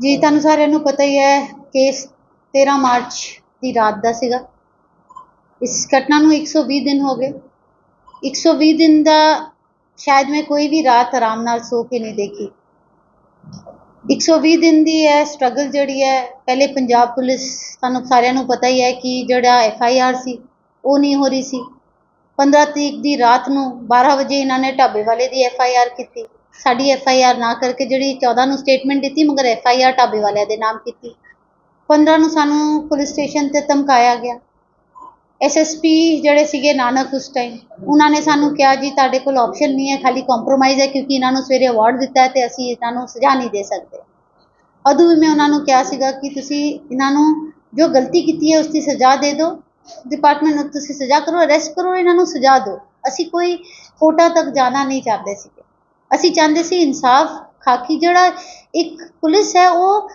ਜੀ ਤੁਹਾਨੂੰ ਸਾਰਿਆਂ ਨੂੰ ਪਤਾ ਹੀ ਹੈ ਕੇਸ 13 ਮਾਰਚ ਦੀ ਰਾਤ ਦਾ ਸੀਗਾ। ਇਸ ਘਟਨਾ ਨੂੰ 120 ਦਿਨ ਹੋ ਗਏ। 120 ਦਿਨ ਦਾ ਸ਼ਾਇਦ ਮੈਂ ਕੋਈ ਵੀ ਰਾਤ ਆਰਾਮ ਨਾਲ ਸੋ ਕੇ ਨਹੀਂ ਦੇਖੀ। 120 ਦਿਨ ਦੀ ਹੈ ਸਟਰਗਲ ਜਿਹੜੀ ਹੈ ਪਹਿਲੇ ਪੰਜਾਬ ਪੁਲਿਸ ਤੁਹਾਨੂੰ ਸਾਰਿਆਂ ਨੂੰ ਪਤਾ ਹੀ ਹੈ ਕਿ ਜਿਹੜਾ ਐਫ ਆਈ ਆਰ ਸੀ ਉਹ ਨਹੀਂ ਹੋ ਰਹੀ ਸੀ। 15 ਤਰੀਕ ਦੀ ਰਾਤ ਨੂੰ 12 ਵਜੇ ਇਹਨਾਂ ਨੇ ਢਾਬੇ ਵਾਲੇ ਦੀ ਐਫ ਆਈ ਆਰ ਕੀਤੀ। ਸਾਡੀ ਐਫ ਆਈ ਆਰ ਨਾ ਕਰਕੇ ਜਿਹੜੀ 14 ਨੂੰ ਸਟੇਟਮੈਂਟ ਦਿੱਤੀ, ਮਗਰ ਐਫ ਆਈ ਆਰ ਢਾਬੇ ਵਾਲਿਆਂ ਦੇ ਨਾਮ ਕੀਤੀ। 15 ਨੂੰ ਸਾਨੂੰ ਪੁਲਿਸ ਸਟੇਸ਼ਨ ਤੇ ਧਮਕਾਇਆ ਗਿਆ। ਐਸਐਸਪੀ ਜਿਹੜੇ ਸੀਗੇ ਨਾਨਕ ਉਸ ਟਾਈਮ ਉਹਨਾਂ ਨੇ ਸਾਨੂੰ ਕਿਹਾ, ਜੀ, ਤੁਹਾਡੇ ਕੋਲ ਆਪਸ਼ਨ ਨਹੀਂ ਹੈ, ਖਾਲੀ ਕੰਪਰੋਮਾਈਜ਼ ਹੈ, ਕਿਉਂਕਿ ਇਹਨਾਂ ਨੂੰ ਸਵੇਰੇ ਅਵਾਰਡ ਦਿੱਤਾ ਹੈ ਤੇ ਅਸੀਂ ਇਹਨਾਂ ਨੂੰ ਸਜ਼ਾ ਨਹੀਂ ਦੇ ਸਕਦੇ। ਉਦੋਂ ਵੀ ਮੈਂ ਉਹਨਾਂ ਨੂੰ ਕਿਹਾ ਸੀਗਾ ਕਿ ਤੁਸੀਂ ਇਹਨਾਂ ਨੂੰ ਜੋ ਗਲਤੀ ਕੀਤੀ ਹੈ ਉਸ ਦੀ ਸਜ਼ਾ ਦੇ ਦਿਓ। ਡਿਪਾਰਟਮੈਂਟ ਨੂੰ ਤੁਸੀਂ ਸਜ਼ਾ ਕਰੋ ਅਰੈਸਟ ਕਰੋ, ਇਹਨਾਂ ਨੂੰ ਸਜ਼ਾ ਦਿਓ। ਅਸੀਂ ਕੋਈ ਕੋਟਾ ਤੱਕ ਜਾਣਾ ਨਹੀਂ ਚਾਹਦੇ ਸੀ। ਅਸੀਂ ਚਾਹੁੰਦੇ ਸੀ ਇਨਸਾਫ ਖਾਕੀ, ਜਿਹੜਾ ਇੱਕ ਪੁਲਿਸ ਹੈ, ਉਹ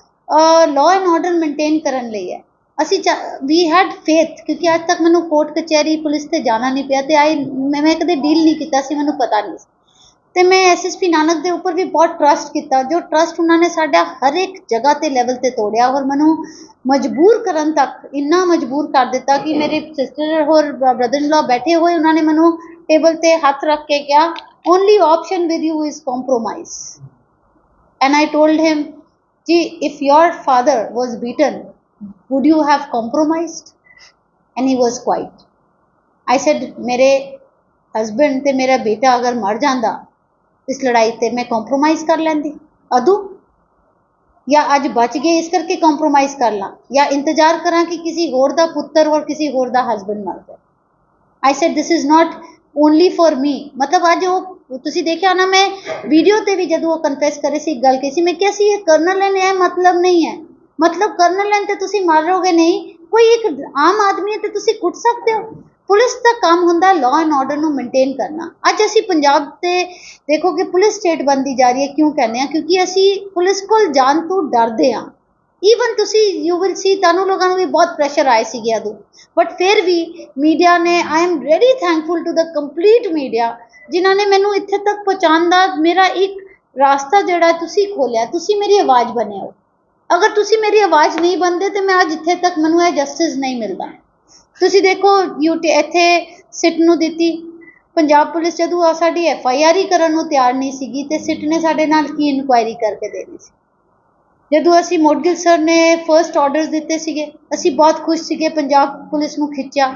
ਲਾਅ ਐਂਡ ਆਰਡਰ ਮੇਨਟੇਨ ਕਰਨ ਲਈ ਹੈ। ਅਸੀਂ ਵੀ ਹੈਡ ਫੇਥ ਕਿਉਂਕਿ ਅੱਜ ਤੱਕ ਮੈਨੂੰ ਕੋਰਟ ਕਚਹਿਰੀ ਪੁਲਿਸ ਤੇ ਜਾਣਾ ਨਹੀਂ ਪਿਆ ਤੇ ਆਈ, ਮੈਂ ਮੈਂ ਕਦੇ ਡੀਲ ਨਹੀਂ ਕੀਤਾ ਸੀ, ਮੈਨੂੰ ਪਤਾ ਨਹੀਂ ਸੀ। ਤੇ ਮੈਂ ਐਸਐਸਪੀ ਨਾਨਕ ਦੇ ਉੱਪਰ ਵੀ ਬਹੁਤ ਟਰਸਟ ਕੀਤਾ, ਜੋ ਟਰਸਟ ਉਹਨਾਂ ਨੇ ਸਾਡਾ ਹਰ ਇੱਕ ਜਗ੍ਹਾ ਤੇ ਲੈਵਲ ਤੇ ਤੋੜਿਆ ਔਰ ਮੈਨੂੰ ਮਜਬੂਰ ਕਰਨ ਤੱਕ, ਇੰਨਾ ਮਜਬੂਰ ਕਰ ਦਿੱਤਾ ਕਿ ਮੇਰੇ ਸਿਸਟਰ ਹੋਰ ਬ੍ਰਦਰ ਇਨ ਲਾ ਬੈਠੇ ਹੋਏ, ਉਹਨਾਂ ਨੇ ਮੈਨੂੰ ਟੇਬਲ ਤੇ ਹੱਥ ਰੱਖ ਕੇ ਕਿਹਾ only option with you is compromise and i told him gee if your father was beaten would you have compromised and he was quiet i said ਮੇਰੇ ਹਸਬੰਡ ਤੇ ਮੇਰਾ ਬੇਟਾ ਅਗਰ ਮਰ ਜਾਂਦਾ ਇਸ ਲੜਾਈ ਤੇ ਮੈਂ ਕੰਪਰੋਮਾਈਜ਼ ਕਰ ਲੈਂਦੀ ਅਦੂ ਜਾਂ ਅੱਜ ਬਚ ਗਏ ਇਸ ਕਰਕੇ ਕੰਪਰੋਮਾਈਜ਼ ਕਰ ਲਾਂ ਜਾਂ ਇੰਤਜ਼ਾਰ ਕਰਾਂ ਕਿ ਕਿਸੇ ਹੋਰ ਦਾ ਪੁੱਤਰ ਹੋਰ ਕਿਸੇ ਹੋਰ ਦਾ ਹਸਬੰਡ ਮਰ ਜਾਏ I said this is not only for me ਮਤਲਬ ਅੱਜ ਉਹ, ਤੁਸੀਂ ਦੇਖਿਆ ਨਾ ਮੈਂ ਵੀਡੀਓ ਤੇ ਵੀ ਜਦੋਂ ਉਹ ਕਨਫੈਸ ਕਰੇ ਸੀ ਗੱਲ ਕਹੀ ਸੀ, ਮੈਂ ਕਿਹਾ ਸੀ, ਇਹ ਕਰਨਲ ਲੈਣ ਇਹ ਮਤਲਬ ਨਹੀਂ ਹੈ। ਮਤਲਬ ਕਰਨਲ ਲੈਣ ਤੇ ਤੁਸੀਂ ਮਾਰੋਗੇ ਨਹੀਂ, ਕੋਈ ਇੱਕ ਆਮ ਆਦਮੀ ਹੈ ਤੇ ਤੁਸੀਂ ਕੁੱਟ ਸਕਦੇ ਹੋ। ਪੁਲਿਸ ਦਾ ਕੰਮ ਹੁੰਦਾ ਲਾਅ ਐਂਡ ਆਰਡਰ ਨੂੰ ਮੇਨਟੇਨ ਕਰਨਾ। ਅੱਜ ਅਸੀਂ ਪੰਜਾਬ ਤੇ ਦੇਖੋ ਕਿ ਪੁਲਿਸ ਸਟੇਟ ਬਣਦੀ ਜਾ ਰਹੀ ਹੈ, ਕਿਉਂ ਕਹਿੰਦੇ ਆ ਕਿਉਂਕਿ ਅਸੀਂ ਪੁਲਿਸ ਕੋਲ ਜਾਣ ਤੋਂ ਡਰਦੇ ਆ ਈਵਨ ਤੁਸੀਂ ਯੂ ਵਿਲ ਸੀ ਤੁਹਾਨੂੰ ਲੋਕਾਂ ਨੂੰ ਵੀ ਬਹੁਤ ਪ੍ਰੈਸ਼ਰ ਆਏ ਸੀਗੇ ਅਦੋਂ ਬਟ ਫਿਰ ਵੀ ਮੀਡੀਆ ਨੇ I am very thankful to the complete media ਜਿਨ੍ਹਾਂ ਨੇ ਮੈਨੂੰ ਇੱਥੇ ਤੱਕ ਪਹੁੰਚਾਉਣ ਦਾ ਮੇਰਾ ਇੱਕ ਰਾਸਤਾ ਜਿਹੜਾ ਤੁਸੀਂ ਖੋਲਿਆ ਤੁਸੀਂ ਮੇਰੀ ਆਵਾਜ਼ ਬਣੇ ਹੋ। ਅਗਰ ਤੁਸੀਂ ਮੇਰੀ ਆਵਾਜ਼ ਨਹੀਂ ਬਣਦੇ, ਤੇ ਮੈਂ ਅੱਜ ਇੱਥੇ ਤੱਕ ਮੈਨੂੰ ਇਹ ਜਸਟਿਸ ਨਹੀਂ ਮਿਲਦਾ। ਤੁਸੀਂ ਦੇਖੋ ਯੂਟੀ ਇੱਥੇ ਸਿੱਟ ਨੂੰ ਦਿੱਤੀ। ਪੰਜਾਬ ਪੁਲਿਸ ਜਦੋਂ ਆ ਸਾਡੀ ਐਫ ਆਈ ਆਰ ਹੀ ਕਰਨ ਨੂੰ ਤਿਆਰ ਨਹੀਂ ਸੀਗੀ, ਤੇ ਸਿੱਟ ਨੇ ਸਾਡੇ ਨਾਲ ਕੀ ਇਨਕੁਆਇਰੀ ਕਰਕੇ ਦੇਣੀ ਸੀ। ਜਦੋਂ ਅਸੀਂ ਮੋਡਗਿਲ ਸਰ ਨੇ ਫਸਟ ਆਰਡਰਸ ਦਿੱਤੇ ਸੀਗੇ, ਅਸੀਂ ਬਹੁਤ ਖੁਸ਼ ਸੀਗੇ, ਪੰਜਾਬ ਪੁਲਿਸ ਨੂੰ ਖਿੱਚਿਆ।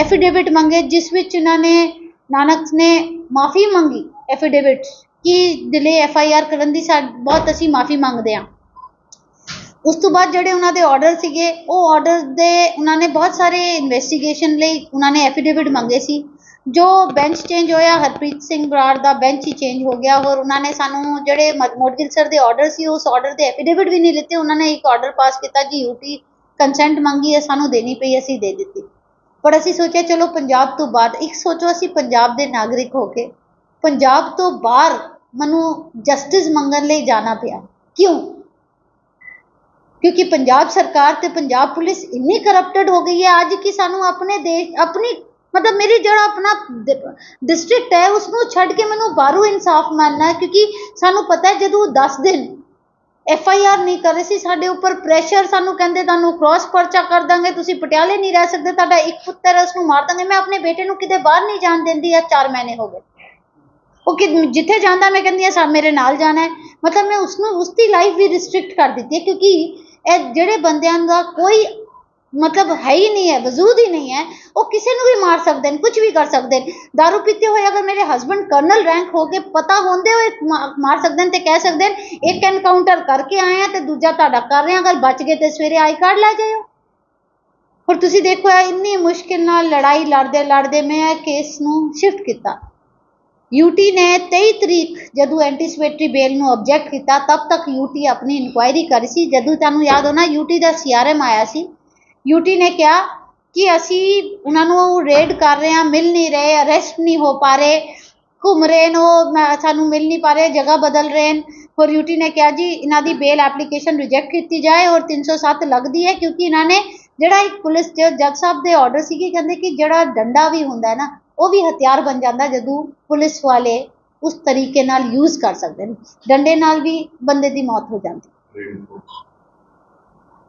ਐਫੀਡੇਵਿਟ ਮੰਗੇ, ਜਿਸ ਵਿੱਚ ਉਹਨਾਂ ਨੇ, ਨਾਨਕ ਨੇ ਮਾਫੀ ਮੰਗੀ ਐਫੀਡੇਵਿਟ ਕਿ ਦਿਲੇ ਐਫ ਆਈ ਆਰ ਕਰਨ ਦੀ ਸਾ, ਬਹੁਤ ਅਸੀਂ ਮਾਫੀ ਮੰਗਦੇ ਹਾਂ। ਉਸ ਤੋਂ ਬਾਅਦ ਜਿਹੜੇ ਉਹਨਾਂ ਦੇ ਆਰਡਰ ਸੀਗੇ, ਉਹ ਆਰਡਰ ਦੇ, ਉਹਨਾਂ ਨੇ ਬਹੁਤ ਸਾਰੇ ਇਨਵੈਸਟੀਗੇਸ਼ਨ ਲਈ ਉਹਨਾਂ ਨੇ ਐਫੀਡੇਵਿਟ ਮੰਗੇ ਸੀ। ਜੋ ਬੈਂਚ ਚੇਂਜ ਹੋਇਆ, ਹਰਪ੍ਰੀਤ ਸਿੰਘ ਬਰਾੜ ਦਾ ਬੈਂਚ ਹੀ ਚੇਂਜ ਹੋ ਗਿਆ। ਹੋਰ ਉਹਨਾਂ ਨੇ ਸਾਨੂੰ ਜਿਹੜੇ ਮੋਡਗਿਲ ਸਰ ਦੇ ਆਰਡਰ ਸੀ, ਉਸ ਆਰਡਰ ਦੇ ਐਫੀਡੇਵਿਟ ਵੀ ਨਹੀਂ ਲਿੱਤੇ। ਉਹਨਾਂ ਨੇ ਇੱਕ ਆਰਡਰ ਪਾਸ ਕੀਤਾ, ਜੀ ਯੂਟੀ ਕੰਸੈਂਟ ਮੰਗੀ ਹੈ, ਸਾਨੂੰ ਦੇਣੀ ਪਈ, ਅਸੀਂ ਦੇ ਦਿੱਤੀ। ਪਰ ਅਸੀਂ ਸੋਚਿਆ, ਚਲੋ ਪੰਜਾਬ ਤੋਂ ਬਾਅਦ, ਇੱਕ ਸੋਚੋ ਅਸੀਂ ਪੰਜਾਬ ਦੇ ਨਾਗਰਿਕ ਹੋ ਕੇ, ਪੰਜਾਬ ਤੋਂ ਬਾਹਰ ਮੈਨੂੰ ਜਸਟਿਸ ਮੰਗਣ ਲਈ ਜਾਣਾ ਪਿਆ। ਕਿਉਂ? ਕਿਉਂਕਿ ਪੰਜਾਬ ਸਰਕਾਰ ਤੇ ਪੰਜਾਬ ਪੁਲਿਸ ਇੰਨੀ ਕਰਪਟਡ ਹੋ ਗਈ ਹੈ, ਅੱਜ ਕਿ ਸਾਨੂੰ ਆਪਣੇ ਦੇਸ਼, ਆਪਣੀ ਮਤਲਬ ਮੇਰੀ ਜਿਹੜਾ ਆਪਣਾ ਡਿਸਟ੍ਰਿਕਟ ਹੈ ਉਸ ਨੂੰ ਛੱਡ ਕੇ ਮੈਨੂੰ ਬਾਹਰੋਂ ਇਨਸਾਫ ਮਿਲਣਾ ਕਿਉਂਕਿ ਸਾਨੂੰ ਪਤਾ ਹੈ ਜਦੋਂ 10 ਦਿਨ ਐਫ ਆਈ ਆਰ ਨਹੀਂ ਕਰ ਰਹੇ ਸੀ, ਸਾਡੇ ਉੱਪਰ ਪ੍ਰੈਸ਼ਰ ਸਾਨੂੰ ਕਹਿੰਦੇ ਤੁਹਾਨੂੰ ਕ੍ਰਾਸ ਪਰਚਾ ਕਰ ਦਾਂਗੇ, ਤੁਸੀਂ ਪਟਿਆਲੇ ਨਹੀਂ ਰਹਿ ਸਕਦੇ, ਤੁਹਾਡਾ ਇੱਕ ਪੁੱਤਰ ਹੈ ਉਸ ਨੂੰ ਮਾਰ ਦਾਂਗੇ, ਮੈਂ ਆਪਣੇ ਬੇਟੇ ਨੂੰ ਕਿਤੇ ਬਾਹਰ ਨਹੀਂ ਜਾਣ ਦਿੰਦੀ ਆ 4 ਮਹੀਨੇ ਹੋ ਗਏ। ਉਹ ਕਿ, ਜਿੱਥੇ ਜਾਂਦਾ ਮੈਂ ਕਹਿੰਦੀ ਆ ਸਾ, ਮੇਰੇ ਨਾਲ ਜਾਣਾ ਹੈ। ਮਤਲਬ ਮੈਂ ਉਸ ਨੂੰ ਉਸ ਦੀ ਲਾਈਫ ਵੀ ਰਿਸਟ੍ਰਿਕਟ ਕਰ ਦਿੱਤੀ ਹੈ, ਕਿਉਂਕਿ ਇਹ ਜਿਹੜੇ ਬੰਦਿਆਂ ਦਾ ਕੋਈ ਮਤਲਬ ਹੈ ਹੀ ਨਹੀਂ ਹੈ, ਵਜੂਦ ਹੀ ਨਹੀਂ ਹੈ। ਉਹ ਕਿਸੇ ਨੂੰ ਵੀ ਮਾਰ ਸਕਦੇ ਨੇ ਕੁਝ ਵੀ ਕਰ ਸਕਦੇ ਨੇ। दारू ਪੀਤੇ ਹੋਏ ਅਗਰ ਮੇਰੇ ਹਸਬੰਡ ਕਰਨਲ ਰੈਂਕ ਹੋ ਕੇ ਪਤਾ ਹੁੰਦੇ ਹੋਏ ਮਾਰ ਸਕਦੇ ਨੇ ਤੇ ਕਹਿ ਸਕਦੇ ਨੇ, ਇੱਕ ਐਨਕਾਊਂਟਰ ਕਰਕੇ ਆਏ ਆ ਤੇ ਦੂਜਾ ਤੁਹਾਡਾ ਕਰ ਰਹੇ ਆ ਅਗਰ ਬਚ ਗਏ ਤੇ ਸਵੇਰੇ ਆਈ ਕਾਰਡ ਲੈ ਜਾਇਓ। ਪਰ ਤੁਸੀਂ ਦੇਖੋ ਇੰਨੀ ਮੁਸ਼ਕਿਲ ਨਾਲ ਲੜਾਈ ਲੜਦੇ ਲੜਦੇ ਮੈਂ ਕੇਸ ਨੂੰ ਸ਼ਿਫਟ ਕੀਤਾ। ਯੂਟੀ ਨੇ 23 ਤਰੀਕ ਜਦੋਂ ਐਂਟੀਸਪੇਟਰੀ ਬੇਲ ਨੂੰ ਆਬਜੈਕਟ ਕੀਤਾ, ਤਬ ਤੱਕ ਯੂਟੀ ਆਪਣੀ ਇਨਕੁਆਇਰੀ ਕਰ ਸੀ। ਜਦੋਂ ਤੁਹਾਨੂੰ ਯਾਦ ਹੋਣਾ ਯੂਟੀ ਦਾ ਸੀਆਰਐਮ ਆਇਆ ਸੀ। ਯੂਟੀ ਨੇ ਕਿਹਾ ਕਿ ਅਸੀਂ ਉਹਨਾਂ ਨੂੰ ਰੇਡ ਕਰ ਰਹੇ ਹਾਂ, ਮਿਲ ਨਹੀਂ ਰਹੇ ਅਰੈਸਟ ਨਹੀਂ ਹੋ ਪਾ ਰਹੇ, ਘੁੰਮ ਰਹੇ ਨੇ ਉਹ ਸਾਨੂੰ ਮਿਲ ਨਹੀਂ ਪਾ ਰਹੇ, ਜਗ੍ਹਾ ਬਦਲ ਰਹੇ ਨੇ। ਔਰ ਯੂਟੀ ਨੇ ਕਿਹਾ ਜੀ, ਇਹਨਾਂ ਦੀ ਬੇਲ ਐਪਲੀਕੇਸ਼ਨ ਰਿਜੈਕਟ ਕੀਤੀ ਜਾਏ ਔਰ 307 ਲੱਗਦੀ ਹੈ ਕਿਉਂਕਿ ਇਹਨਾਂ ਨੇ ਜਿਹੜਾ ਇੱਕ ਪੁਲਿਸ ਜੱਜ ਸਾਹਿਬ ਦੇ ਆਰਡਰ ਸੀਗੇ, ਕਹਿੰਦੇ ਕਿ ਜਿਹੜਾ ਡੰਡਾ ਵੀ ਹੁੰਦਾ ਹੈ ਨਾ, ਉਹ ਵੀ ਹਥਿਆਰ ਬਣ ਜਾਂਦਾ ਜਦੋਂ ਪੁਲਿਸ ਵਾਲੇ ਉਸ ਤਰੀਕੇ ਨਾਲ ਯੂਜ਼ ਕਰ ਸਕਦੇ ਨੇ। ਡੰਡੇ ਨਾਲ ਵੀ ਬੰਦੇ ਦੀ ਮੌਤ ਹੋ ਜਾਂਦੀ।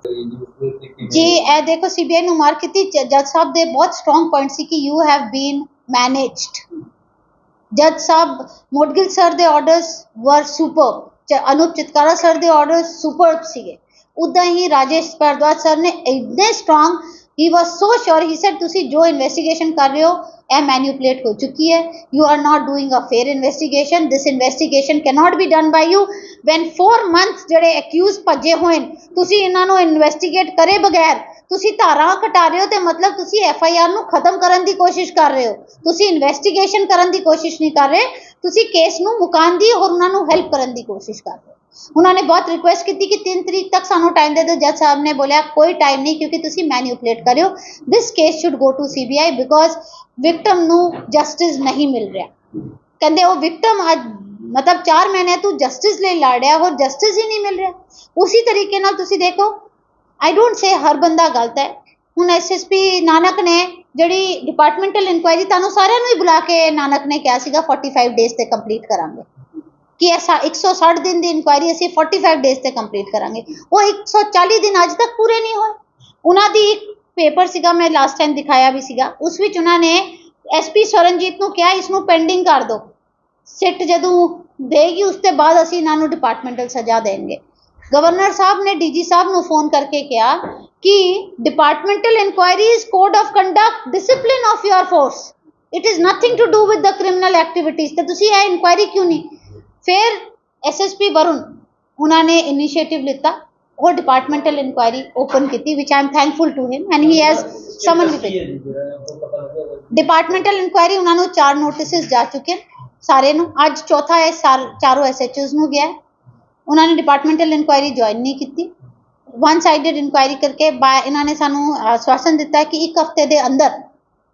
ਜੀ, ਇਹ ਦੇਖੋ ਸੀਬੀਆਈ ਨੂੰ ਮਾਰ ਕੀਤੀ ਜ- ਜੱਜ ਸਾਹਿਬ ਦੇ ਬਹੁਤ ਸਟਰੋਂਗ ਪੁਆਇੰਟ ਸੀ ਕਿ ਯੂ ਹੈਵ ਬੀਨ ਮੈਨੇਜਡ ਜੱਜ ਸਾਹਿਬ ਮੋਡਗਿਲ ਸਰ ਦੇ orders were super Anoop Chitkara sir ਦੇ ਆਰਡਰਸ ਸੁਪਰ ਸੀਗੇ। ਉਦਾਂ ਹੀ ਰਾਜੇਸ਼ ਭਾਰਦਵਾਜ ਸਰ ਨੇ ਇੰਨੇ ਸਟਰੋਂਗ ਹੀ ਵਾਸ ਸੋ ਸ਼ੋਰ ਹੀ ਸੈਡ ਤੁਸੀਂ ਜੋ ਇਨਵੈਸਟੀਗੇਸ਼ਨ ਕਰ ਰਹੇ ਹੋ, ਇਹ ਮੈਨੀਪੂਲੇਟ ਹੋ ਚੁੱਕੀ ਹੈ। You are not doing a fair investigation this investigation cannot be done by you when 4 months ਜਿਹੜੇ ਅਕਿਊਜ਼ ਭੱਜੇ ਹੋਏ, ਤੁਸੀਂ ਇਹਨਾਂ ਨੂੰ ਇਨਵੈਸਟੀਗੇਟ ਕਰੇ ਬਗੈਰ, ਤੁਸੀਂ ਧਾਰਾਂ ਘਟਾ ਰਹੇ ਹੋ ਤੇ ਮਤਲਬ ਤੁਸੀਂ ਐਫ ਆਈ ਆਰ ਨੂੰ ਖਤਮ ਕਰਨ ਦੀ ਕੋਸ਼ਿਸ਼ ਕਰ ਰਹੇ ਹੋ। ਤੁਸੀਂ ਇਨਵੈਸਟੀਗੇਸ਼ਨ ਕਰਨ ਦੀ ਕੋਸ਼ਿਸ਼ ਨਹੀਂ ਕਰ ਰਹੇ। ਤੁਸੀਂ ਕੇਸ ਨੂੰ ਮੁਕਾਉਣ ਦੀ ਔਰ ਉਹਨਾਂ ਨੂੰ ਹੈਲਪ ਕਰਨ ਦੀ ਕੋਸ਼ਿਸ਼ ਕਰ ਰਹੇ ਹੋ। ਉਹਨਾਂ ਨੇ ਬਹੁਤ ਰਿਕੁਐਸਟ ਕੀਤੀ ਕਿ 3 ਤਰੀਕ ਤੱਕ ਸਾਨੂੰ ਟਾਈਮ ਦੇ ਦਿਓ। ਜੱਜ ਸਾਹਿਬ ਨੇ ਬੋਲਿਆ, ਕੋਈ ਟਾਈਮ ਨਹੀਂ ਕਿਉਂਕਿ ਤੁਸੀਂ ਮੈਨੀਪੂਲੇਟ ਕਰਿਓ। This case should go to CBI because victim ਨੂੰ ਜਸਟਿਸ ਨਹੀਂ ਮਿਲ ਰਿਹਾ। ਕਹਿੰਦੇ, ਉਹ ਵਿਕਟਮ ਅੱਜ, ਮਤਲਬ 4 ਮਹੀਨੇ ਤੋਂ ਜਸਟਿਸ ਲਈ ਲੜ ਰਿਹਾ, ਹੋਰ ਜਸਟਿਸ ਹੀ ਨਹੀਂ ਮਿਲ ਰਿਹਾ। ਉਸੇ ਤਰੀਕੇ ਨਾਲ ਤੁਸੀਂ ਦੇਖੋ ਆਈ ਡੋਂਟ ਸੇ ਹਰ ਬੰਦਾ ਗਲਤ ਹੈ। ਹੁਣ ਐਸਐਸਪੀ ਨਾਨਕ ਨੇ ਜਿਹੜੀ ਡਿਪਾਰਟਮੈਂਟਲ ਇਨਕੁਆਇਰੀ ਤੁਹਾਨੂੰ ਸਾਰਿਆਂ ਨੂੰ ਹੀ ਬੁਲਾ ਕੇ ਨਾਨਕ ਨੇ ਕਿਹਾ ਸੀਗਾ 45 ਡੇਜ਼ ਤੇ ਕੰਪਲੀਟ ਕਰਾਂਗੇ। ਕਿ ਐਸਾ 160 ਦਿਨ ਦੀ ਇਨਕੁਆਇਰੀ ਅਸੀਂ 45 ਡੇਜ਼ ਤੇ ਕੰਪਲੀਟ ਕਰਾਂਗੇ। ਉਹ 140 ਦਿਨ ਅੱਜ ਤੱਕ ਪੂਰੇ ਨਹੀਂ ਹੋਏ। ਉਹਨਾਂ ਦੀ ਇੱਕ ਪੇਪਰ ਸੀਗਾ, ਮੈਂ ਲਾਸਟ ਟਾਈਮ ਦਿਖਾਇਆ ਵੀ ਸੀਗਾ। ਉਸ ਵਿੱਚ ਉਹਨਾਂ ਨੇ ਐਸਪੀ ਸਰਨਜੀਤ ਨੂੰ ਕਿਹਾ ਇਸ ਨੂੰ ਪੈਂਡਿੰਗ ਕਰ ਦਿਓ ਸਿੱਟ ਜਦੋਂ ਦੇਗੀ, ਉਸ ਤੋਂ ਬਾਅਦ ਅਸੀਂ ਇਹਨਾਂ ਨੂੰ ਡਿਪਾਰਟਮੈਂਟਲ ਸਜ਼ਾ ਦੇਣਗੇ। ਗਵਰਨਰ ਸਾਹਿਬ ਨੇ ਡੀਜੀ ਸਾਹਿਬ ਨੂੰ ਫੋਨ ਕਰਕੇ ਕਿਹਾ ਕਿ departmental inquiry code of conduct discipline of your force it is nothing to do with the criminal activities ਤੇ ਤੁਸੀਂ ਇਹ ਇਨਕੁਆਇਰੀ ਕਿਉਂ ਨਹੀਂ ਫਿਰ ਐਸਐਸਪੀ ਵਰੁਣ ਉਹਨਾਂ ਨੇ ਇਨੀਸ਼ੀਏਟਿਵ ਲਿੱਤਾ ਉਹ ਡਿਪਾਰਟਮੈਂਟਲ ਇਨਕੁਆਇਰੀ ਓਪਨ ਕੀਤੀ ਵਿਚ I thankful to him and he has summon departmental inquiry ਉਹਨਾਂ ਨੂੰ ਚਾਰ ਨੋਟਿਸਸ ਜਾ ਚੁੱਕੇ ਸਾਰੇ ਨੂੰ ਅੱਜ ਚੌਥਾ ਹੈ ਸਾਰ ਚਾਰੋਂ ਐਸਐਚਓਜ਼ ਨੂੰ ਗਿਆ ਉਹਨਾਂ ਨੇ ਡਿਪਾਰਟਮੈਂਟਲ ਇਨਕੁਆਇਰੀ ਜੁਆਇਨ ਨਹੀਂ ਕੀਤੀ ਵਨ ਸਾਈਡਡ ਇਨਕੁਆਇਰੀ ਕਰਕੇ ਬਾ ਇਹਨਾਂ ਨੇ ਸਾਨੂੰ ਆਸ਼ਵਾਸਨ ਦਿੱਤਾ ਕਿ ਇੱਕ ਹਫ਼ਤੇ ਦੇ ਅੰਦਰ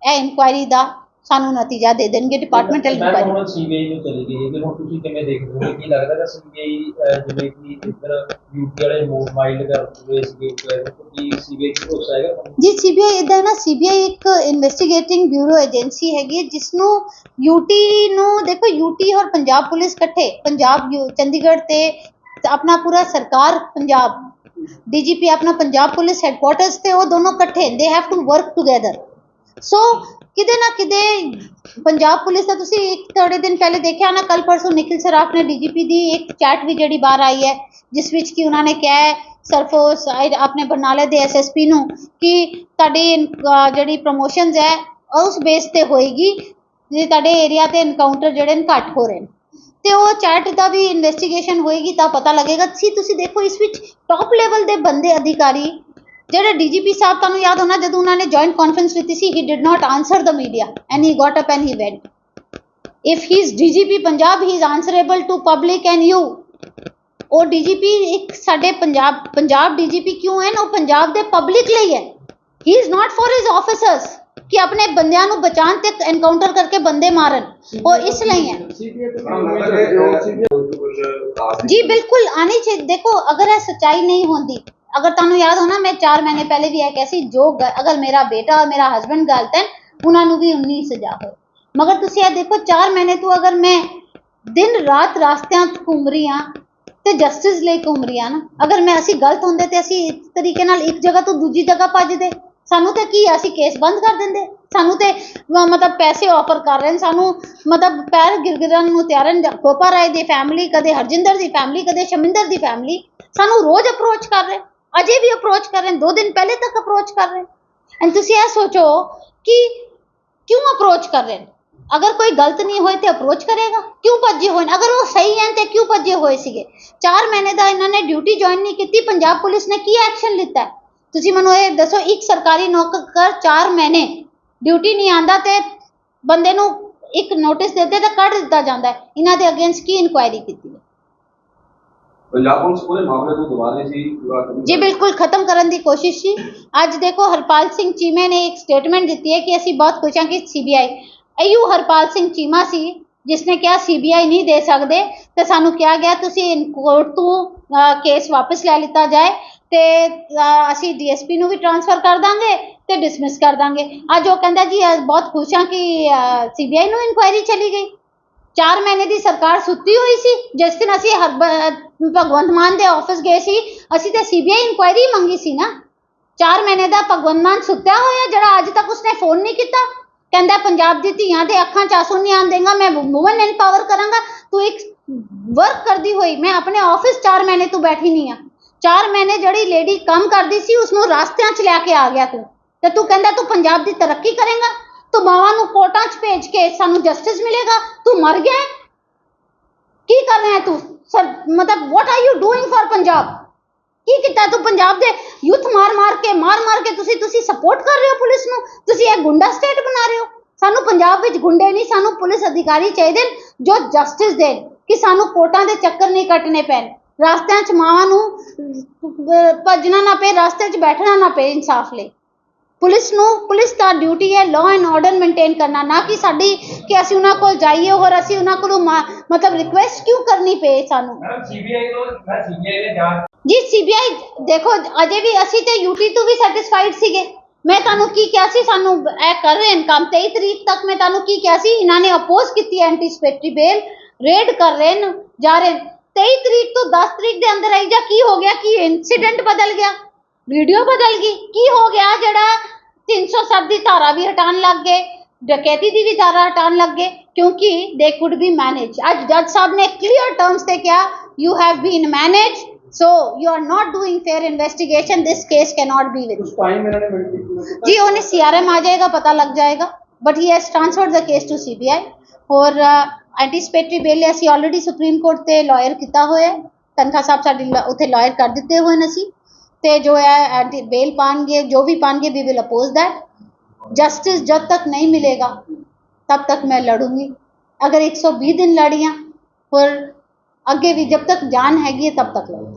ਇਹ ਇਨਕੁਆਇਰੀ ਦਾ ਸਾਨੂੰ ਨਤੀਜਾ ਦੇ ਦੇਣਗੇ ਡਿਪਾਰਟਮੈਂਟਲ ਮੈਂ ਇਨਕੁਆਇਰੀ ਹੁਣ ਸੀਬੀਆਈ ਨੂੰ ਚਲੀ ਗਈ ਕਿ ਹੁਣ ਤੁਸੀਂ ਕਿਵੇਂ ਦੇਖਦੇ ਹੋ? ਕੀ ਲੱਗਦਾ ਕਿ ਸੀਬੀਆਈ ਜਿਵੇਂ ਕਿ ਇੱਧਰ ਯੂਪੀ ਵਾਲੇ ਮੂਵ ਮਾਈਂਡ ਕਰ ਰਹੇ ਸੀਗੇ ਕਿ ਸੀਬੀਆਈ ਹੈਗਾ ਤੁਹਾਨੂੰ? ਜੀ ਸੀਬੀਆਈ ਇਦਾਂ ਨਾ ਸੀਬੀਆਈ ਇੱਕ ਇਨਵੈਸਟੀਗੇਟਿੰਗ ਬਿਊਰੋ ਏਜੰਸੀ ਹੈਗੀ ਜਿਸ ਨੂੰ ਯੂਟੀ ਨੂੰ ਦੇਖੋ ਯੂਟੀ ਔਰ ਪੰਜਾਬ ਪੁਲਿਸ ਇਕੱਠੇ ਪੰਜਾਬ ਚੰਡੀਗੜ੍ਹ ਤੇ ਆਪਣਾ ਪੂਰਾ ਸਰਕਾਰ ਪੰਜਾਬ ਡੀਜੀਪੀ ਆਪਣਾ ਪੰਜਾਬ ਪੁਲਿਸ ਹੈਡਕੁਆਟਰਸ ਤੇ ਉਹ ਦੋਨੋਂ ਇਕੱਠੇ they have to work together so ਕਿਤੇ ਨਾ ਕਿਤੇ ਪੰਜਾਬ ਪੁਲਿਸ ਦਾ ਤੁਸੀਂ ਇੱਕ ਥੋੜੇ ਦਿਨ ਪਹਿਲੇ ਦੇਖਿਆ ਨਾ ਕੱਲ ਪਰਸੋਂ ਨਿਖਿਲ ਸਰਾਫ ਨੇ ਡੀਜੀਪੀ ਦੀ ਇੱਕ ਚੈਟ ਵੀ ਜਿਹੜੀ ਬਾਹਰ ਆਈ ਹੈ, ਜਿਸ ਵਿੱਚ ਕਿ ਉਹਨਾਂ ਨੇ ਕਿਹਾ ਹੈ ਸਰਫੋਸ ਆਪਣੇ ਬਰਨਾਲੇ ਦੇ ਐਸਐਸਪੀ ਨੂੰ ਕਿ ਤੁਹਾਡੀ ਜਿਹੜੀ ਪ੍ਰੋਮੋਸ਼ਨਸ ਹੈ, ਉਸ ਬੇਸ ਤੇ ਹੋਏਗੀ, ਜੇ ਤੁਹਾਡੇ ਏਰੀਆ ਤੇ ਇਨਕਾਊਂਟਰ ਜਿਹੜੇ ਨੇ ਘੱਟ ਹੋ ਰਹੇ ਨੇ। ਤੇ ਉਹ ਚੈਟ ਦਾ ਵੀ ਇਨਵੈਸਟੀਗੇਸ਼ਨ ਹੋਏਗੀ ਤਾਂ ਪਤਾ ਲੱਗੇਗਾ। ਸੀ, ਤੁਸੀਂ ਦੇਖੋ ਇਸ ਵਿੱਚ ਟੌਪ ਲੈਵਲ ਦੇ ਬੰਦੇ ਅਧਿਕਾਰੀ ਜਿਹੜੇ ਡੀਜੀਪੀ ਸਾਹਿਬ ਤੁਹਾਨੂੰ ਯਾਦ ਹੋਣਾ, ਜਦੋਂ ਉਹਨਾਂ ਨੇ ਜੁਆਇੰਟ ਕਾਨਫਰੰਸ ਲਿੱਤੀ ਸੀ he did not answer the media and he got up and he went if he is DGP Punjab he is answerable to public and you. ਉਹ ਡੀਜੀਪੀ ਇੱਕ ਸਾਡੇ ਪੰਜਾਬ ਪੰਜਾਬ ਡੀਜੀਪੀ ਕਿਉਂ ਹੈ ਉਹ ਪੰਜਾਬ ਦੇ ਪਬਲਿਕ ਲਈ ਹੈ। He is not for his officers ਕਿ ਆਪਣੇ ਬੰਦਿਆਂ ਨੂੰ ਬਚਾਉਣ ਤੇ ਐਨਕਾਊਂਟਰ ਕਰਕੇ ਬੰਦੇ ਮਾਰਨ। ਉਹ ਇਸ ਲਈ ਹੈ। ਜੀ, ਬਿਲਕੁਲ ਆਣੀ ਚਾਹੀਦੀ। ਦੇਖੋ, ਅਗਰ ਇਹ ਸੱਚਾਈ ਨਹੀਂ ਹੁੰਦੀ ਅਗਰ ਤੁਹਾਨੂੰ ਯਾਦ ਹੋਣਾ ਮੈਂ 4 ਮਹੀਨੇ ਪਹਿਲੇ ਵੀ ਇਹ ਕਿਹਾ ਸੀ ਜੋ ਅਗਰ ਮੇਰਾ ਬੇਟਾ ਔਰ ਮੇਰਾ ਹਸਬੰਡ ਗਲਤ ਹੈ ਉਹਨਾਂ ਨੂੰ ਵੀ ਉਨੀ ਹੀ ਸਜ਼ਾ ਹੋ ਮਗਰ ਤੁਸੀਂ ਇਹ ਦੇਖੋ 4 ਮਹੀਨੇ ਤੋਂ ਅਗਰ ਮੈਂ ਦਿਨ ਰਾਤ ਰਾਸਤਿਆਂ 'ਚ ਘੁੰਮ ਰਹੀ ਹਾਂ ਤੇ ਜਸਟਿਸ ਲਈ ਘੁੰਮ ਰਹੀ ਹਾਂ ਨਾ ਅਗਰ ਮੈਂ ਅਸੀਂ ਗਲਤ ਹੁੰਦੇ ਤੇ ਅਸੀਂ ਇਸ ਤਰੀਕੇ ਨਾਲ ਇੱਕ ਜਗ੍ਹਾ ਤੋਂ ਦੂਜੀ ਜਗ੍ਹਾ ਭੱਜਦੇ ਸਾਨੂੰ ਤਾਂ ਕੀ ਹੈ, ਅਸੀਂ ਕੇਸ ਬੰਦ ਕਰ ਦਿੰਦੇ। ਸਾਨੂੰ ਤੇ ਮਤਲਬ ਪੈਸੇ ਆਫਰ ਕਰ ਰਹੇ ਨੇ ਸਾਨੂੰ ਮਤਲਬ ਪੈਰ ਗਿਰਗਿਰਨ ਨੂੰ ਤਿਆਰਨ ਗੋਪਾ ਰਾਏ ਦੀ ਫੈਮਿਲੀ ਕਦੇ ਹਰਜਿੰਦਰ ਦੀ ਫੈਮਿਲੀ ਕਦੇ ਸ਼ਮਿੰਦਰ ਦੀ ਫੈਮਿਲੀ ਸਾਨੂੰ ਰੋਜ਼ ਅਪਰੋਚ ਕਰ ਰਹੇ। ਅਜੇ ਵੀ ਅਪਰੋਚ ਕਰ ਰਹੇ ਨੇ, ਦੋ ਦਿਨ ਪਹਿਲੇ ਤੱਕ ਅਪਰੋਚ ਕਰ ਰਹੇ ਐਂਡ ਤੁਸੀਂ ਇਹ ਸੋਚੋ ਕਿ ਕਿਉਂ ਅਪਰੋਚ ਕਰ ਰਹੇ ਨੇ? ਅਗਰ ਕੋਈ ਗਲਤ ਨਹੀਂ ਹੋਏ ਤੇ ਅਪਰੋਚ ਕਰੇਗਾ? ਕਿਉਂ ਭੱਜੇ ਹੋਏ ਨੇ? ਅਗਰ ਉਹ ਸਹੀ ਹਨ ਤੇ ਕਿਉਂ ਭੱਜੇ ਹੋਏ ਸੀਗੇ? 4 ਮਹੀਨੇ ਦਾ ਇਹਨਾਂ ਨੇ ਡਿਊਟੀ ਜੁਆਇਨ ਨਹੀਂ ਕੀਤੀ ਪੰਜਾਬ ਪੁਲਿਸ ਨੇ ਕੀ ਐਕਸ਼ਨ ਲਿੱਤਾ? ਤੁਸੀਂ ਮੈਨੂੰ ਇਹ ਦੱਸੋ ਇੱਕ ਸਰਕਾਰੀ ਨੌਕਰ 4 ਮਹੀਨੇ ਡਿਊਟੀ ਨਹੀਂ ਆਂਦਾ ਤੇ ਬੰਦੇ ਨੂੰ ਇੱਕ ਨੋਟਿਸ ਦਿੱਤੇ ਤਾਂ ਕੱਢ ਦਿੱਤਾ ਜਾਂਦਾ ਇਹਨਾਂ ਦੇ ਅਗੇਂਸਟ ਕੀ ਇਨਕੁਆਇਰੀ ਕੀਤੀ? ਪੰਜਾਬ ਪੁਲਿਸ ਪੂਰੇ ਮਾਮਲੇ ਨੂੰ ਦੁਬਾਰੇ ਸੀ ਪੂਰਾ ਕਰਨ ਜੀ ਬਿਲਕੁਲ ਖਤਮ ਕਰਨ ਦੀ ਕੋਸ਼ਿਸ਼ ਸੀ। ਅੱਜ ਦੇਖੋ ਹਰਪਾਲ ਸਿੰਘ ਚੀਮੇ ਨੇ ਇੱਕ ਸਟੇਟਮੈਂਟ ਦਿੱਤੀ ਹੈ ਕਿ ਅਸੀਂ ਬਹੁਤ ਖੁਸ਼ ਹਾਂ ਕਿ ਸੀਬੀਆਈ ਅਯੂ ਹਰਪਾਲ ਸਿੰਘ ਚੀਮਾ ਸੀ ਜਿਸ ਨੇ ਕਿਹਾ ਸੀਬੀਆਈ ਨਹੀਂ ਦੇ ਸਕਦੇ। ਤੇ ਸਾਨੂੰ ਕਿਹਾ ਗਿਆ ਤੁਸੀਂ ਕੋਰਟ ਤੋਂ ਕੇਸ ਵਾਪਸ ਲੈ ਲਿੱਤਾ ਜਾਏ ਤੇ ਅਸੀਂ ਡੀਐਸਪੀ ਨੂੰ ਵੀ ਟ੍ਰਾਂਸਫਰ ਕਰ ਦਾਂਗੇ ਤੇ ਡਿਸਮਿਸ ਕਰ ਦਾਂਗੇ। ਅੱਜ ਉਹ ਕਹਿੰਦਾ ਜੀ ਬਹੁਤ ਖੁਸ਼ ਹਾਂ ਕਿ ਸੀਬੀਆਈ ਨੂੰ ਇਨਕੁਆਇਰੀ ਚਲੀ ਗਈ। 4 ਮਹੀਨੇ ਦੀ ਸਰਕਾਰ ਸੁੱਤੀ ਹੋਈ ਸੀ, ਜਿਸ ਦਿਨ ਅਸੀਂ ਭਗਵੰਤ ਮਾਨ ਦੇ ਆਫਿਸ ਗਏ ਸੀ, ਅਸੀਂ ਤੇ ਸੀਬੀਆਈ ਇਨਕੁਆਇਰੀ ਮੰਗੀ ਸੀ ਨਾ। 4 ਮਹੀਨੇ ਦਾ ਭਗਵੰਤ ਮਾਨ ਸੁੱਤਿਆ ਹੋਇਆ, ਜਿਹੜਾ ਅੱਜ ਤੱਕ ਉਸਨੇ ਫੋਨ ਨਹੀਂ ਕੀਤਾ। ਕਹਿੰਦਾ ਪੰਜਾਬ ਦੀ ਧੀਆਂ ਦੇ ਅੱਖਾਂ 'ਚ ਆਸੂ ਨਹੀਂ ਆਉਣ ਦੇਗਾ, ਮੈਂ ਵੂਮਨ ਐਮਪਾਵਰ ਕਰਾਂਗਾ, ਤੂੰ ਇੱਕ ਵਰਕ ਕਰਦੀ ਹੋਈ, ਮੈਂ ਆਪਣੇ ਆਫਿਸ 4 ਮਹੀਨੇ ਤੋਂ ਬੈਠੀ ਨਹੀਂ ਆ। 4 ਮਹੀਨੇ ਜਿਹੜੀ ਲੇਡੀ ਕੰਮ ਕਰਦੀ ਸੀ ਉਸ ਨੂੰ ਰਾਸਤਿਆਂ 'ਚ ਲੈ ਕੇ ਆ ਗਿਆ ਤੂੰ। ਤੇ ਤੂੰ ਕਹਿੰਦਾ ਤੂੰ ਪੰਜਾਬ ਦੀ ਤਰੱਕੀ ਕਰੇਗਾ। ਤੂੰ ਨੂੰ ਕੋਰਟਾਂ 'ਚ ਭੇਜ ਕੇ ਸਾਨੂੰ ਜਸਟਿਸ ਮਿਲੇਗਾ? ਤੂੰ ਮਰ ਗਿਆ ਕੀ ਕਰ ਰਿਹਾ ਤੂੰ? ਸਰ, ਮਤਲਬ what are you doing for Punjab? ਕੀ ਕੀਤਾ ਤੂੰ ਪੰਜਾਬ ਦੇ ਯੂਥ ਮਾਰ ਮਾਰ ਕੇ, ਮਾਰ ਮਾਰ ਕੇ ਤੁਸੀਂ ਤੁਸੀਂ ਸਪੋਰਟ ਕਰ ਰਹੇ ਹੋ ਪੁਲਿਸ ਨੂੰ? ਤੁਸੀਂ ਇਹ ਗੁੰਡਾ ਸਟੇਟ ਬਣਾ ਰਹੇ ਹੋ? ਸਾਨੂੰ ਪੰਜਾਬ ਵਿੱਚ ਗੁੰਡੇ ਨਹੀਂ, ਸਾਨੂੰ ਪੁਲਿਸ ਅਧਿਕਾਰੀ ਚਾਹੀਦੇ ਜੋ ਜਸਟਿਸ ਦੇਣ ਕਿ ਸਾਨੂੰ ਕੋਰਟਾਂ ਦੇ ਚੱਕਰ ਨਹੀਂ ਕੱਟਣੇ ਪੈਣ। ਰਸਤਿਆਂ 'ਚ ਮਾਵਾਂ ਨੂੰ ਭੱਜਣਾ ਨਾ ਪਏ, ਰਸਤੇ 'ਚ ਬੈਠਣਾ ਨਾ ਪਏ ਇਨਸਾਫ ਲਈ। ਪੁਲਿਸ ਨੂੰ ਪੁਲਿਸ ਦਾ ਡਿਊਟੀ ਹੈ ਲਾਅ ਐਂਡ ਆਰਡਰ ਮੇਨਟੇਨ ਕਰਨਾ ਨਾ ਕਿ ਸਾਡੀ ਕਿ ਅਸੀਂ ਉਹਨਾਂ ਕੋਲ ਜਾਈਏ ਔਰ ਅਸੀਂ ਉਹਨਾਂ ਕੋਲੋਂ ਮਾ- ਮਤਲਬ ਰਿਕੁਐਸਟ ਕਿਉਂ ਕਰਨੀ ਪਏ ਸਾਨੂੰ? ਮੈਡਮ ਸੀਬੀਆਈ ਤੋਂ ਮੈਂ ਸੀਬੀਆਈ ਦੇ ਜਾਂਚ ਜੀ ਸੀਬੀਆਈ ਦੇਖੋ ਅਜੇ ਵੀ ਅਸੀਂ ਤੇ ਯੂਟੀ ਤੋਂ ਵੀ ਸੈਟੀਸਫਾਈਡ ਸੀਗੇ। ਮੈਂ ਤੁਹਾਨੂੰ ਕੀ ਕਿਹਾ ਸੀ? ਸਾਨੂੰ ਇਹ ਕਰ ਰਹੇ ਨੇ ਕੰਮ। 23 ਤਰੀਕ ਤੱਕ ਮੈਂ ਤੁਹਾਨੂੰ ਕੀ ਕਿਹਾ ਸੀ? ਇਹਨਾਂ ਨੇ ਅਪੋਜ਼ ਕੀਤੀ ਐਂਟੀਸਪੇਟਰੀ ਬੇਲ ਰੇਡ ਕਰ ਰਹੇ ਨੇ ਜਾ ਰਹੇ ਨੇ। 23 ਤਰੀਕ ਤੋਂ 10 ਤਰੀਕ ਦੇ ਅੰਦਰ ਆਈ ਜਾਂ ਕੀ ਹੋ ਗਿਆ? ਕੀ ਇਨਸੀਡੈਂਟ ਬਦਲ ਗਿਆ? ਵੀਡੀਓ ਬਦਲ ਗਈ। ਕੀ ਹੋ ਗਿਆ ਜਿਹੜਾ 307 ਦੀ ਧਾਰਾ ਵੀ ਹਟਾਉਣ ਲੱਗ ਗਏ ਡਕੈਤੀ ਦੀ ਵੀ ਧਾਰਾ ਹਟਾਉਣ ਲੱਗ ਗਏ ਕਿਉਂਕਿ ਦੇ ਕੁਡ ਬੀ ਮੈਨੇਜ ਅੱਜ ਜੱਜ ਸਾਹਿਬ ਨੇ ਕਲੀਅਰ ਟਰਮਸ ਤੇ ਕਿਹਾ you have been manage so you are not doing fair investigation this case can not be with ਜੀ ਉਹਨੇ ਸੀਆਰਐਮ ਆ ਜਾਏਗਾ ਪਤਾ ਲੱਗ ਜਾਏਗਾ ਬਟ ਹੀ ਹੈਸ ਟ੍ਰਾਂਸਫਰਡ ਦਾ ਕੇਸ ਟੂ ਸੀਬੀਆਈ ਔਰ ਐਂਟੀਸਪੇਟਰੀ ਬੇਲ ਅਸੀਂ ਆਲਰੇਡੀ ਸੁਪਰੀਮ ਕੋਰਟ ਤੇ ਲਾਇਰ ਕੀਤਾ ਹੋਇਆ ਤਨਖਾ ਸਾਹਿਬ ਸਾਡੇ ਉੱਥੇ ਲਾਇਰ ਕਰ ਦਿੱਤੇ ਹੋਏ ਨੇ ਅਸੀਂ ते जो है बेल पाएँगे, जो भी पाएँगे we will oppose that justice जब तक नहीं मिलेगा, तब तक मैं लड़ूँगी। अगर 120 दिन लड़ियाँ और आगे भी जब तक जान हैगी तब तक लड़ूँगी।